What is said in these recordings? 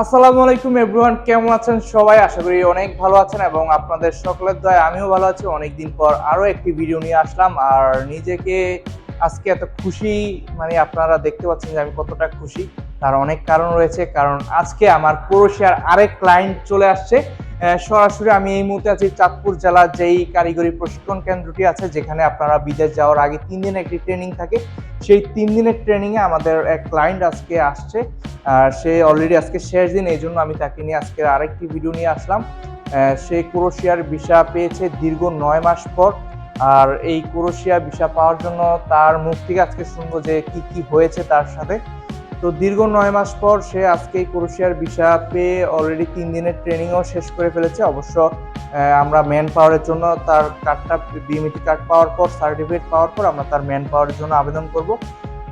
আসসালামু আলাইকুম এভরিওয়ান, কেমন আছেন সবাই? আশা করি অনেক ভালো আছেন এবং আপনাদের সকলের দয় আমিও ভালো আছি। অনেকদিন পর আরও একটি ভিডিও নিয়ে আসলাম। আর নিজেকে আজকে এত খুশি মানে আপনারা দেখতে পাচ্ছেন যে আমি কতটা খুশি। তার অনেক কারণ রয়েছে, কারণ আজকে আমার ক্রোশিয়ার আরেক ক্লায়েন্ট চলে আসছে। সরাসরি আমি এই মুহূর্তে আছি চাঁদপুর জেলার যেই কারিগরি প্রশিক্ষণ কেন্দ্রটি আছে, যেখানে আপনারা বিদেশ যাওয়ার আগে তিন দিন একটি ট্রেনিং থাকে। সেই তিন দিনের ট্রেনিংয়ে আমাদের এক ক্লায়েন্ট আজকে আসছে। আর সে অলরেডি আজকে শেষ দিন, এই জন্য আমি তাকে নিয়ে আজকে আরেকটি ভিডিও নিয়ে আসলাম। সে ক্রোশিয়ার ভিসা পেয়েছে দীর্ঘ নয় মাস পর। আর এই ক্রোশিয়া ভিসা পাওয়ার জন্য তার মুখ থেকে আজকে শুনব যে কি কি হয়েছে তার সাথে। তো দীর্ঘ নয় মাস পর সে আজকে ক্রোশিয়ার ভিসা পেয়ে অলরেডি তিন দিনের ট্রেনিংও শেষ করে ফেলেছে। অবশ্য আমরা ম্যান পাওয়ারের জন্য তার কার্ডটা বিএমইটি কার্ড পাওয়ার পর সার্টিফিকেট পাওয়ার পর আমরা তার ম্যান পাওয়ারের জন্য আবেদন করব।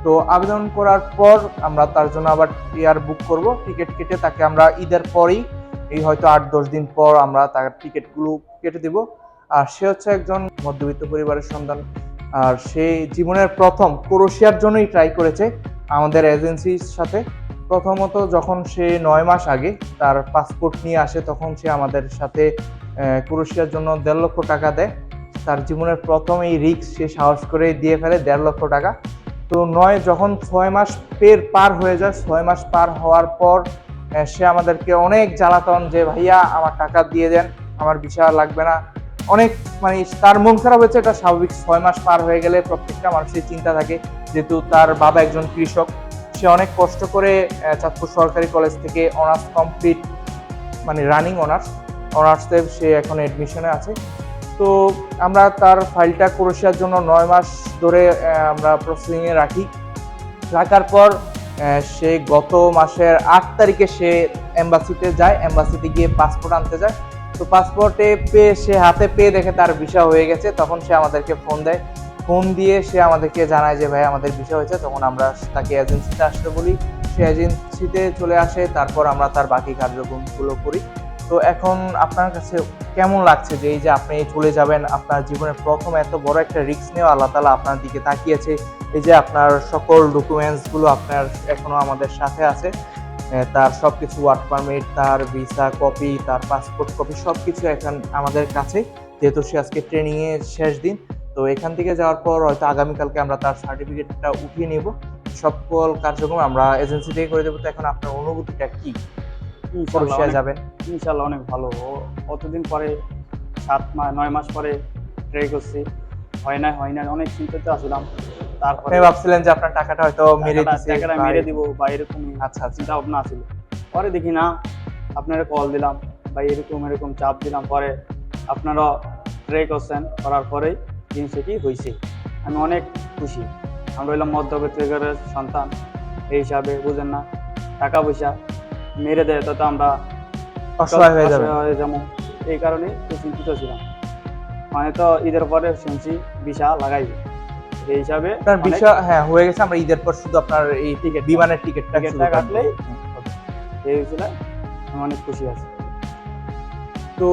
তো আবেদন করার পর আমরা তার জন্য আবার এয়ার বুক করব। টিকিট কেটে তাকে আমরা ঈদের পরেই, এই হয়তো আট দশ দিন পর আমরা তার টিকিটগুলো কেটে দেব। আর সে হচ্ছে একজন মধ্যবিত্ত পরিবারের সন্তান। আর সে জীবনের প্রথম ক্রোশিয়ার জন্যই ট্রাই করেছে আমাদের এজেন্সির সাথে। প্রথমত যখন সে নয় মাস আগে তার পাসপোর্ট নিয়ে আসে, তখন সে আমাদের সাথে ক্রোশিয়ার জন্য দেড় লক্ষ টাকা দেয়। তার জীবনের প্রথম এই রিক্স সে সাহস করে দিয়ে ফেলে দেড় লক্ষ টাকা। তো নয়, যখন ছয় মাস পের পার হয়ে যায়, ছয় মাস পার হওয়ার পর সে আমাদেরকে অনেক জ্বালাতন যে, ভাইয়া, আমার টাকা দিয়ে দেন, আমার বিষয় লাগবে না। অনেক মানে তার মন খারাপ হয়েছে, এটা স্বাভাবিক। ছয় মাস পার হয়ে গেলে প্রত্যেকটা মানুষের চিন্তা থাকে, যেহেতু তার বাবা একজন কৃষক, সে অনেক কষ্ট করে চাঁদপুর সরকারি কলেজ থেকে অনার্স কমপ্লিট মানে রানিং অনার্স। অনার্সে সে এখন অ্যাডমিশনে আছে। তো আমরা তার ফাইলটা ক্রোশিয়ার জন্য নয় মাস ধরে আমরা প্রসেসিংয়ে রাখি। রাখার পর সে গত মাসের আট তারিখে সে এম্বাসিতে যায়। এম্বাসিতে গিয়ে পাসপোর্ট আনতে যায়। তো পাসপোর্টে পেয়ে, সে হাতে পেয়ে দেখে তার ভিসা হয়ে গেছে। তখন সে আমাদেরকে ফোন দেয়। ফোন দিয়ে সে আমাদেরকে জানায় যে, ভাই, আমাদের ভিসা হয়েছে। তখন আমরা তাকে এজেন্সিতে আসতে বলি। সে এজেন্সিতে চলে আসে। তারপর আমরা তার বাকি কার্যক্রমগুলো করি। তো এখন আপনার কাছে কেমন লাগছে যে এই যে আপনি চলে যাবেন, আপনার জীবনের প্রথম এত বড় একটা রিস্ক নেওয়া আল্লাহ তালা আপনার দিকে তাকিয়েছে, এই যে আপনার সকল ডকুমেন্টসগুলো আপনার এখনও আমাদের সাথে আছে তার সব কিছু ওয়ার্ক পারমিট তার ভিসা কপি তার পাসপোর্ট কপি সব কিছু এখন আমাদের কাছে, যেহেতু সে আজকে ট্রেনিংয়ে শেষ দিন, তো এখান থেকে যাওয়ার পর হয়তো আগামীকালকে আমরা তার সার্টিফিকেটটা উঠিয়ে নিব। সকল কার্যক্রম আমরা এজেন্সি থেকে করে দেবো, তো এখন আপনার অনুভূতিটা কি? ক্রোশিয়া যাবেন। ইনশাল্লাহ অনেক ভালো। অতদিন পরে সাত মাস নয় মাস পরে ট্রাই করছি। হয় না হয় না অনেক চিন্তিত আসলাম। তারপরে ভাবছিলেন যে আপনার টাকাটা হয়তো মেরে দিছে টাকাটা মেরে দিব বা এরকম আচ্ছা আচ্ছা। চিন্তা ভাবনা ছিল। পরে দেখি না আপনারা কল দিলাম বা এরকম এরকম চাপ দিলাম। পরে আপনারা ট্রাই করছেন করার পরেই জিনিসটা কি হয়েছে আমি অনেক খুশি। আমরা হইলাম মধ্যবিত্ত সন্তান। এই হিসাবে বুঝেন না টাকা পয়সা মেরে দেয় তত আমরা অসহায় হয়ে যাবে। হয়ে যাব। এই কারণে খুব চিন্তিত ছিলাম। মানে তো ঈদের পরে শুনছি বিশা লাগাইবে এই হিসাবে আপনার অনেক বিষয় হ্যাঁ হয়ে গেছে আমরা ঈদের পর শুধু আপনার এই টিকিট বিমানের টিকিটটা টিকিটটা কাটলেই এই হয়েছিল আমি অনেক খুশি আছি। তো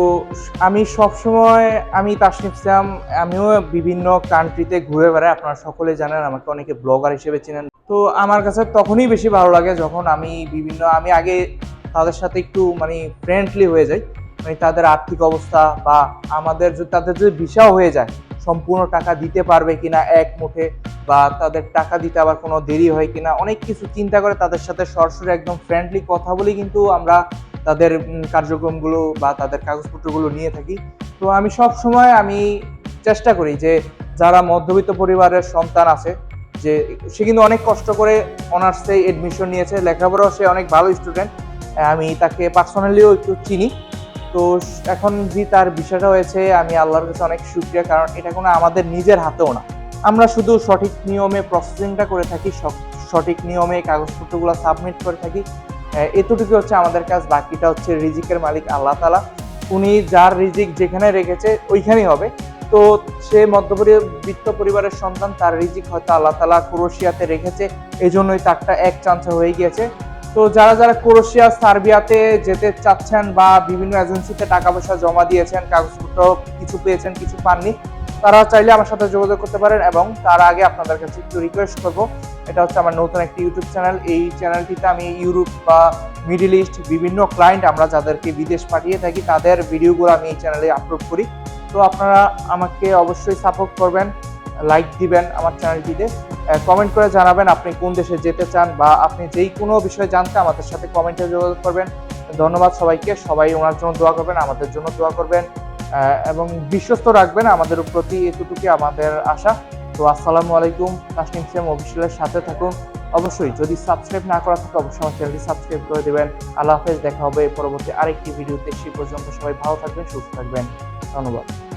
আমি সব সময় আমি তাসনিফ শ্যাম আমিও বিভিন্ন কান্ট্রিতে ঘুরে বেড়াই। আপনারা সকলে জানেন আমাকে অনেকে ব্লগার হিসেবে চিনেন। তো আমার কাছে তখনই বেশি ভালো লাগে যখন আমি বিভিন্ন, আমি আগে তাদের সাথে একটু মানে ফ্রেন্ডলি হয়ে যাই। মানে তাদের আর্থিক অবস্থা বা আমাদের তাদের যদি ভিসাও হয়ে যায়, সম্পূর্ণ টাকা দিতে পারবে কিনা এক মুঠে বা তাদের টাকা দিতে আবার কোনো দেরি হয় কিনা, অনেক কিছু চিন্তা করে তাদের সাথে সরাসরি একদম ফ্রেন্ডলি কথা বলি কিন্তু আমরা তাদের কার্যক্রমগুলো বা তাদের কাগজপত্রগুলো নিয়ে থাকি। তো আমি সব সময় আমি চেষ্টা করি যে, যারা মধ্যবিত্ত পরিবারের সন্তান আছে যে সে কিন্তু অনেক কষ্ট করে অনার্সে এডমিশন নিয়েছে। লেখাপড়াও সে অনেক ভালো স্টুডেন্ট আমি তাকে পার্সোনালিও একটু চিনি। তো এখন যে তার বিষয়টা হয়েছে, আমি আল্লাহর কাছে অনেক সুক্রিয়া কারণ এটা কোনো আমাদের নিজের হাতেও না। আমরা শুধু সঠিক নিয়মে প্রসেসিংটা করে থাকি সঠিক নিয়মে কাগজপত্রগুলো সাবমিট করে থাকি। এতটুকু হচ্ছে আমাদের কাজ। বাকিটা হচ্ছে রিজিকের মালিক আল্লাহ তালা উনি যার রিজিক যেখানে রেখেছে, ওইখানেই হবে। তো সে মধ্যবিত্ত পরিবারের সন্তান, তার রিজিক হয়তো আল্লাহ তালা ক্রোশিয়াতে রেখেছে। এই জন্যই তারটা এক চান্সে হয়ে গিয়েছে। তো যারা যারা ক্রোশিয়া, সার্বিয়াতে যেতে চাচ্ছেন বা বিভিন্ন এজেন্সিতে টাকা পয়সা জমা দিয়েছেন, কাগজপত্র কিছু পেয়েছেন, কিছু পাননি তারা চাইলে আমার সাথে যোগাযোগ করতে পারেন এবং তার আগে আপনাদের কাছে একটু রিকোয়েস্ট করব। এটা হচ্ছে আমার নতুন একটি ইউটিউব চ্যানেল এই চ্যানেলটিতে আমি ইউরোপ বা মিডিল ইস্ট বিভিন্ন ক্লায়েন্ট আমরা যাদেরকে বিদেশ পাঠিয়ে থাকি, তাদের ভিডিওগুলো আমি এই চ্যানেলে আপলোড করি। তো আপনারা আমাকে অবশ্যই সাপোর্ট করবেন লাইক দিবেন আমার চ্যানেলটিতে কমেন্ট করে জানাবেন আপনি কোন দেশে যেতে চান বা আপনি যেই কোনো বিষয়ে জানতে আমাদের সাথে কমেন্টে যোগাযোগ করবেন। ধন্যবাদ সবাইকে, সবাই ওনার জন্য দোয়া করবেন, আমাদের জন্য দোয়া করবেন। এবং বিশ্বস্ত রাখবেন আমাদের প্রতি এতটুকু আমাদের আশা। তো আসসালামু আলাইকুম, তাসনিম সেম অফিসিয়ালের সাথে থাকুন। অবশ্যই যদি সাবস্ক্রাইব না করা থাকে, অবশ্যই আমার চ্যানেলটি সাবস্ক্রাইব করে দেবেন। আল্লাহ হাফেজ, দেখা হবে পরবর্তী আরেকটি ভিডিওতে সে পর্যন্ত সবাই ভালো থাকবেন, সুস্থ থাকবেন। ধন্যবাদ।